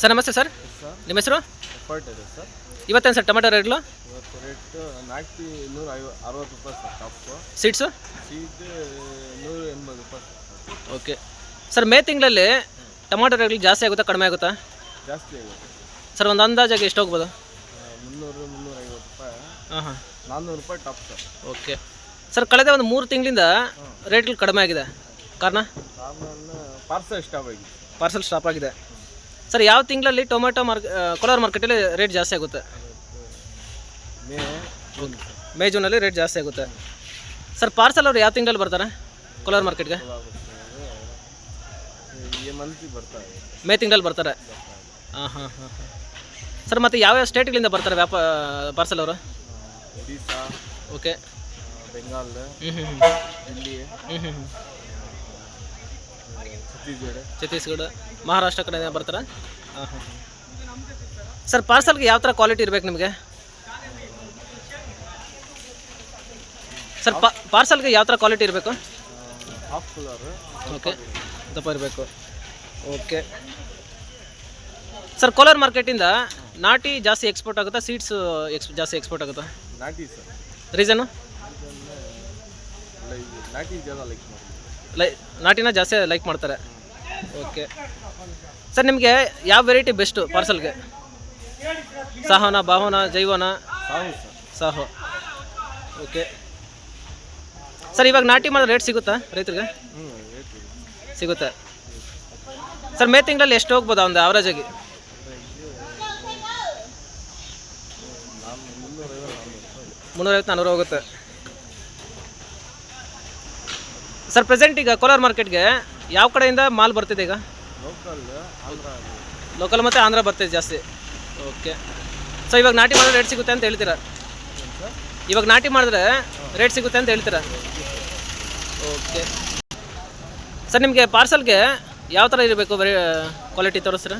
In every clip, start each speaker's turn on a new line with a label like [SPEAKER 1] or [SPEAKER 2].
[SPEAKER 1] Sir ನಮಸ್ತೆ sir.
[SPEAKER 2] Sir
[SPEAKER 1] ನಿಮ್ಮ ಹೆಸರು?
[SPEAKER 2] ಎಫರ್ಟ್ ಇದೆ ಸರ್
[SPEAKER 1] ಇವತ್ತೇನು ಸರ್ ಟೊಮೆಟೊ ರೇಟ್ಲು
[SPEAKER 2] ಇವತ್ತು ರೇಟ್ ನಾಲ್ಕು ನೂರ ಐವ ಅರವತ್ತು ರೂಪಾಯಿ ಸರ್ ಟಾಪ್ಸು
[SPEAKER 1] ಸೀಡ್ಸು
[SPEAKER 2] ಸೀಡ್ ನೂರ ಎಂಬತ್ತು ರೂಪಾಯಿ ಸರ್.
[SPEAKER 1] ಓಕೆ ಸರ್ ಮೇ ತಿಂಗಳಲ್ಲಿ ಟೊಮೆಟೊ ರೇಟ್ಗಳು ಜಾಸ್ತಿ ಆಗುತ್ತಾ ಕಡಿಮೆ ಆಗುತ್ತಾ?
[SPEAKER 2] ಜಾಸ್ತಿ ಆಗುತ್ತೆ.
[SPEAKER 1] ಸರ್ ಒಂದು ಅಂದಾಜಾಗಿ ಎಷ್ಟು ಹೋಗ್ಬೋದು?
[SPEAKER 2] ಮುನ್ನೂರು ಮುನ್ನೂರ ಐವತ್ತು ರೂಪಾಯಿ.
[SPEAKER 1] ಹಾಂ ಹಾಂ.
[SPEAKER 2] ನಾನ್ನೂರು ರೂಪಾಯಿ ಟಾಪ್ ಸರ್
[SPEAKER 1] ಓಕೆ ಸರ್ ಕಳೆದ ಒಂದು ಮೂರು ತಿಂಗಳಿಂದ ರೇಟ್ಗಳು ಕಡಿಮೆ ಆಗಿದೆ. ಕಾರಣ?
[SPEAKER 2] ಕಾರಣ ಪಾರ್ಸಲ್ ಸ್ಟಾಪ್ ಆಗಿದೆ.
[SPEAKER 1] ಪಾರ್ಸಲ್ ಸ್ಟಾಪ್ ಆಗಿದೆ. ಸರ್ ಯಾವ ತಿಂಗಳಲ್ಲಿ ಟೊಮೆಟೊ ಮಾರ್ಕ್ ಕೋಲಾರ ಮಾರ್ಕೆಟಲ್ಲಿ ರೇಟ್ ಜಾಸ್ತಿ ಆಗುತ್ತೆ?
[SPEAKER 2] May June.
[SPEAKER 1] ಮೇ ಜೂನಲ್ಲಿ ರೇಟ್ ಜಾಸ್ತಿ ಆಗುತ್ತೆ. ಸರ್ ಪಾರ್ಸಲ್ ಅವ್ರು ಯಾವ ತಿಂಗಳಲ್ಲಿ ಬರ್ತಾರೆ ಕೋಲಾರ ಮಾರ್ಕೆಟ್ಗೆ?
[SPEAKER 2] ಈ ಮಂತ್ಲಿ ಬರ್ತಾ
[SPEAKER 1] ಮೇ ತಿಂಗಳಲ್ಲಿ ಬರ್ತಾರೆ. ಹಾಂ ಹಾಂ ಹಾಂ ಹಾಂ. ಸರ್ ಮತ್ತು ಯಾವ್ಯಾವ ಸ್ಟೇಟ್ಗಳಿಂದ ಬರ್ತಾರೆ ವ್ಯಾಪ ಪಾರ್ಸಲ್ ಅವರು?
[SPEAKER 2] ಒಡಿಶಾ
[SPEAKER 1] ಓಕೆ.
[SPEAKER 2] ಬೆಂಗಾಲ್
[SPEAKER 1] ಹ್ಞೂ ಹ್ಞೂ ಹ್ಞೂ
[SPEAKER 2] ದಿಲ್ಲಿ
[SPEAKER 1] ಹ್ಞೂ ಹ್ಞೂ ಹ್ಞೂ
[SPEAKER 2] ಛತ್ತೀಸ್ಗಢ
[SPEAKER 1] ಛತ್ತೀಸ್ಗಢ. ಮಹಾರಾಷ್ಟ್ರ ಕಡೆ ಬರ್ತಾರಾ. ಹಾಂ ಹಾಂ ಸರ್ ಪಾರ್ಸಲ್ಗೆ ಯಾವ ಥರ ಕ್ವಾಲಿಟಿ ಇರಬೇಕು ನಿಮಗೆ? ಸರ್ ಪಾರ್ಸಲ್ಗೆ ಯಾವ ಥರ ಕ್ವಾಲಿಟಿ ಇರಬೇಕು? ಓಕೆ. ದಪ್ಪ ಇರಬೇಕು. ಓಕೆ. ಸರ್ ಕೋಲಾರ ಮಾರ್ಕೆಟಿಂದ ನಾಟಿ ಜಾಸ್ತಿ ಎಕ್ಸ್ಪೋರ್ಟ್ ಆಗುತ್ತಾ ಸೀಡ್ಸ್ ಎಕ್ಸ್ ಜಾಸ್ತಿ ಎಕ್ಸ್ಪೋರ್ಟ್ ಆಗುತ್ತಾ?
[SPEAKER 2] ನಾಟಿ ಸರ್.
[SPEAKER 1] ರೀಸನು
[SPEAKER 2] ನಾಟಿ
[SPEAKER 1] ನಾಟಿನ ಜಾಸ್ತಿ ಲೈಕ್ ಮಾಡ್ತಾರೆ. ಓಕೆ ಸರ್ ನಿಮಗೆ ಯಾವ ವೆರೈಟಿ ಬೆಸ್ಟು ಪಾರ್ಸಲ್ಗೆ ಸಹನ ಬಾಹೋನ ಜೈವನ? ಸಾಹು. ಓಕೆ ಸರ್ ಇವಾಗ ನಾಟಿ ಮಾಡೋ ರೇಟ್ ಸಿಗುತ್ತಾ ರೈತರಿಗೆ? ಸಿಗುತ್ತೆ. ಸರ್ ಮೇ ತಿಂಗಳಲ್ಲಿ ಎಷ್ಟು ಹೋಗ್ಬೋದಾ ಒಂದು ಆಗಿ?
[SPEAKER 2] ಮುನ್ನೂರೈವತ್ತು ನಾನ್ನೂರು
[SPEAKER 1] ಹೋಗುತ್ತೆ. ಸರ್ ಪ್ರೆಸೆಂಟ್ ಈಗ ಕೋಲಾರ ಮಾರ್ಕೆಟ್ಗೆ ಯಾವ ಕಡೆಯಿಂದ ಮಾಲ್ ಬರ್ತಿದೆ ಈಗ?
[SPEAKER 2] ಲೋಕಲ್ ಆಂಧ್ರ
[SPEAKER 1] ಲೋಕಲ್ ಮತ್ತು ಆಂಧ್ರ ಬರ್ತಿದೆ ಜಾಸ್ತಿ. ಓಕೆ ಸೊ ಇವಾಗ ನಾಟಿ ಮಾಡಿದ್ರೆ ರೇಟ್ ಸಿಗುತ್ತೆ ಅಂತ ಹೇಳ್ತೀರಾ? ಇವಾಗ ನಾಟಿ ಮಾಡಿದ್ರೆ ರೇಟ್ ಸಿಗುತ್ತೆ ಅಂತ ಹೇಳ್ತೀರಾ? ಓಕೆ ಸರ್ ನಿಮಗೆ ಪಾರ್ಸಲ್ಗೆ ಯಾವ ಥರ ಇರಬೇಕು ಬರೀ ಕ್ವಾಲಿಟಿ ತೋರಿಸ್ತೀರಾ?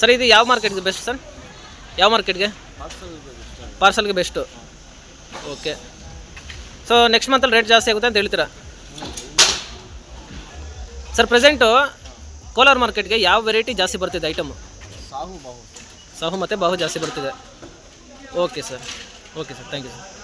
[SPEAKER 1] ಸರ್ ಇದು ಯಾವ ಮಾರ್ಕೆಟ್ಗೆ ಬೆಸ್ಟ್ ಸರ್ ಯಾವ ಮಾರ್ಕೆಟ್ಗೆ ಪಾರ್ಸಲ್ಗೆ ಬೆಸ್ಟು. ಓಕೆ. ಸೊ ನೆಕ್ಸ್ಟ್ ಮಂತಲ್ಲಿ ರೇಟ್ ಜಾಸ್ತಿ ಆಗುತ್ತೆ ಅಂತ ಹೇಳ್ತೀರಾ? ಸರ್ ಪ್ರೆಸೆಂಟು ಕೋಲಾರ ಮಾರ್ಕೆಟ್ಗೆ ಯಾವ ವೆರೈಟಿ ಜಾಸ್ತಿ ಬರ್ತಿದೆ ಐಟಮು
[SPEAKER 2] ಸಾಹು ಬಾಹು.
[SPEAKER 1] ಸಾಹು ಮತ್ತು ಬಾಹು ಜಾಸ್ತಿ ಬರ್ತಿದೆ. Okay sir okay sir thank you sir